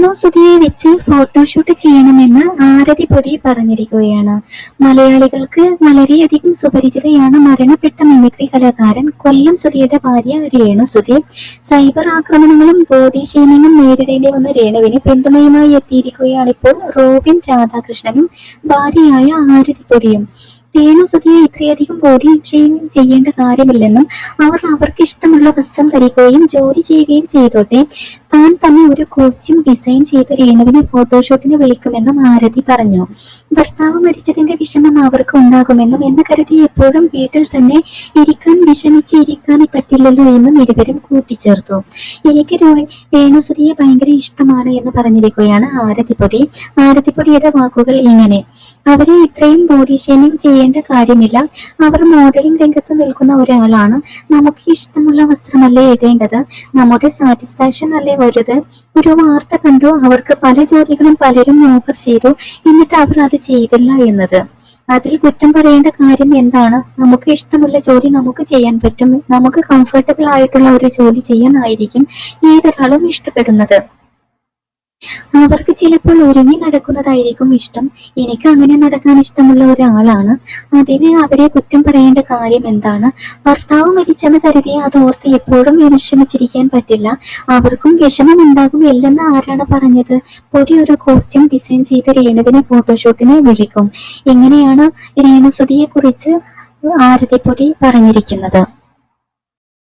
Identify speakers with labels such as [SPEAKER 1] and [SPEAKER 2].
[SPEAKER 1] രേണു സുധിയെ വെച്ച് ഫോട്ടോഷൂട്ട് ചെയ്യണമെന്ന് ആരതി പൊടി പറഞ്ഞിരിക്കുകയാണ്. മലയാളികൾക്ക് വളരെയധികം സുപരിചിതയാണ് മരണപ്പെട്ട മിമിക്രി കലാകാരൻ കൊല്ലം സുധിയുടെ ഭാര്യ രേണു സുധി സൈബർ ആക്രമണങ്ങളും ബോഡി ഷെയ്മിങ്ങും നേരിടേണ്ടി വന്ന രേണുവിന് പിന്തുണയുമായി എത്തിയിരിക്കുകയാണ് ഇപ്പോൾ റോബിൻ രാധാകൃഷ്ണനും ഭാര്യയായ ആരതി പൊടിയും രേണു സുധിയെ ഇത്രയധികം ബോഡി ഷെയ്മിങ് ചെയ്യേണ്ട കാര്യമില്ലെന്നും അവർ അവർക്ക് ഇഷ്ടമുള്ള വസ്ത്രം ധരിക്കുകയും ജോലി ചെയ്യുകയും ചെയ്തോട്ടെ. താൻ തന്നെ ഒരു കോസ്റ്റ്യൂം ഡിസൈൻ ചെയ്ത് രേണുവിനെ ഫോട്ടോഷൂട്ടിന് വിളിക്കുമെന്നും ആരതി പറഞ്ഞു. ഭർത്താവ് മരിച്ചതിന്റെ വിഷമം അവർക്ക് ഉണ്ടാകുമെന്നും എന്ന് കരുതി എപ്പോഴും വീട്ടിൽ തന്നെ ഇരിക്കാൻ വിഷമിച്ച് ഇരിക്കാൻ പറ്റില്ലല്ലോ എന്നും ഇരുവരും കൂട്ടിച്ചേർത്തു. എനിക്ക് രേണുസുതിയെ ഭയങ്കര ഇഷ്ടമാണ് എന്ന് പറഞ്ഞിരിക്കുകയാണ് ആരതിപ്പൊടി. ആരതിപ്പൊടിയുടെ വാക്കുകൾ ഇങ്ങനെ അവരെ ഇത്രയും ബോഡി ഷേമിംഗ് ചെയ്യേണ്ട കാര്യമില്ല. അവർ മോഡലിംഗ് രംഗത്ത് നിൽക്കുന്ന ഒരാളാണ്. നമുക്ക് ഇഷ്ടമുള്ള വസ്ത്രമല്ലേ ഇടേണ്ടത്? നമ്മുടെ സാറ്റിസ്ഫാക്ഷൻ അല്ലേ വലുത് ഒരു വാർത്ത കണ്ടു അവർക്ക് പല ജോലികളും പലരും ഓഫർ ചെയ്തു. എന്നിട്ട് അവർ അത് ചെയ്തില്ല എന്നത്. അതിൽ കുറ്റം പറയേണ്ട കാര്യം എന്താണ്? നമുക്ക് ഇഷ്ടമുള്ള ജോലി നമുക്ക് ചെയ്യാൻ പറ്റും. നമുക്ക് കംഫർട്ടബിൾ ആയിട്ടുള്ള ഒരു ജോലി ചെയ്യാനായിരിക്കും ഏതൊരാളും ഇഷ്ടപ്പെടുന്നത്. അവർക്ക് ചിലപ്പോൾ ഒരുങ്ങി നടക്കുന്നതായിരിക്കും ഇഷ്ടം. എനിക്ക് അങ്ങനെ നടക്കാൻ ഇഷ്ടമുള്ള ഒരാളാണ്. അതിന് അവരെ കുറ്റം പറയേണ്ട കാര്യം എന്താണ്? ഭർത്താവ് മരിച്ചെന്ന് കരുതി അത് ഓർത്ത് എപ്പോഴും വിഷമിച്ചിരിക്കാൻ പറ്റില്ല. അവർക്കും വിഷമം ഉണ്ടാകും ഇല്ലെന്ന് ആരാണ് പറഞ്ഞത്? പൊടി ഒരു കോസ്റ്റ്യൂം ഡിസൈൻ ചെയ്ത് രേണുവിനെ ഫോട്ടോഷൂട്ടിനെ വിളിക്കും. ഇങ്ങനെയാണ് രേണുസുതിയെ കുറിച്ച് ആരതിപ്പൊടി പറഞ്ഞിരിക്കുന്നത്.